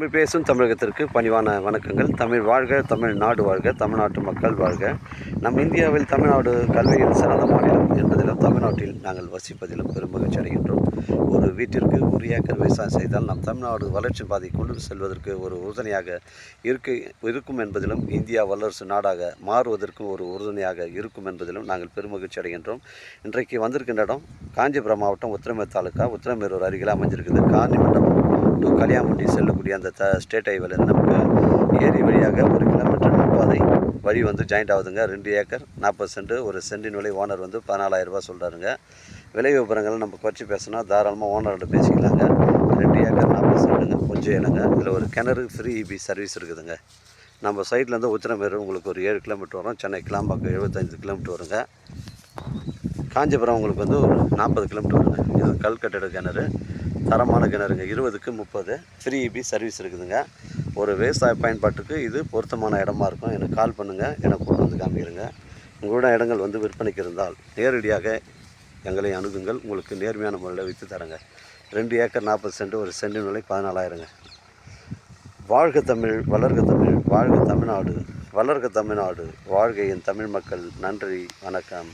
தமிழ் பேசும் தமிழகத்திற்கு பணிவான வணக்கங்கள். தமிழ் வாழ்க தமிழ் நாடு வாழ்க தமிழ்நாட்டு மக்கள் வாழ்க. நம் இந்தியாவில் தமிழ்நாடு கல்வியில் சிறந்த மாநிலம் என்பதிலும் தமிழ்நாட்டில் நாங்கள் வசிப்பதிலும் பெருமகிழ்ச்சி அடைகின்றோம். ஒரு வீட்டிற்கு ஒரு ஏக்கர் விவசாயம் செய்தால் நம் தமிழ்நாடு வளர்ச்சி பாதை கொண்டு செல்வதற்கு ஒரு உறுதுணையாக இருக்க இருக்கும் என்பதிலும் இந்தியா வல்லரசு நாடாக மாறுவதற்கும் ஒரு உறுதுணையாக இருக்கும் என்பதிலும் நாங்கள் பெருமகிழ்ச்சி அடைகின்றோம். இன்றைக்கு வந்திருக்கின்ற இடம் காஞ்சிபுரம் மாவட்டம் உத்திரமேர் தாலுக்கா உத்திரமேரூர் அருகில் அமைஞ்சிருக்குது காஞ்சி மண்டபம் டு கலியாமுண்டி செல்லக்கூடிய அந்த த ஸ்டேட் ஹைவேலேருந்து நமக்கு ஏரி வழியாக ஒரு கிலோமீட்டர் நுட்பாதை வழி வந்து ஜாயிண்ட் ஆகுதுங்க. ரெண்டு ஏக்கர் நாற்பது சென்ட் ஒரு சென்டின் விலை ஓனர் வந்து பதினாலாயிரரூபா சொல்கிறாருங்க விலை விவரங்கள் நம்ம குறைச்சி பேசினா தாராளமாக ஓனர்கிட்ட பேசிக்கலாங்க. ரெண்டு ஏக்கர் நாற்பது சென்ட்டுங்க கொஞ்சம் இல்லைங்க. இதில் ஒரு கிணறு ஃப்ரீ இபி சர்வீஸ் இருக்குதுங்க. நம்ம சைட்லேருந்து உத்திரமேரூர் உங்களுக்கு ஒரு ஏழு கிலோமீட்டர் வரும். சென்னை கிளாம்பாக்கம் எழுபத்தஞ்சு கிலோமீட்டர் வருங்க. காஞ்சிபுரம் உங்களுக்கு வந்து ஒரு நாற்பது கிலோமீட்டர் வருங்க. இது கல் கட்டிட கிணறு. தரமான கிணறுங்க. இருபதுக்கு முப்பது. ஃப்ரீ இபி சர்வீஸ் இருக்குதுங்க. ஒரு விவசாய பயன்பாட்டுக்கு இது பொருத்தமான இடமா இருக்கும். எனக்கு கால் பண்ணுங்கள் எனக்கு கொண்டு வந்து காமிக்கிறேங்க. உங்களோட இடங்கள் வந்து விற்பனைக்கு இருந்தால் நேரடியாக எங்களை அணுகுங்கள். உங்களுக்கு நேர்மையான முறையில் விற்று தரேங்க. ரெண்டு ஏக்கர் நாற்பது சென்ட் ஒரு சென்டின் விலை பதினாலாயிரங்க. வாழ்க தமிழ் வளர்க தமிழ் வாழ்க தமிழ்நாடு வளர்க தமிழ்நாடு வாழ்கையின் தமிழ் மக்கள். நன்றி வணக்கம்.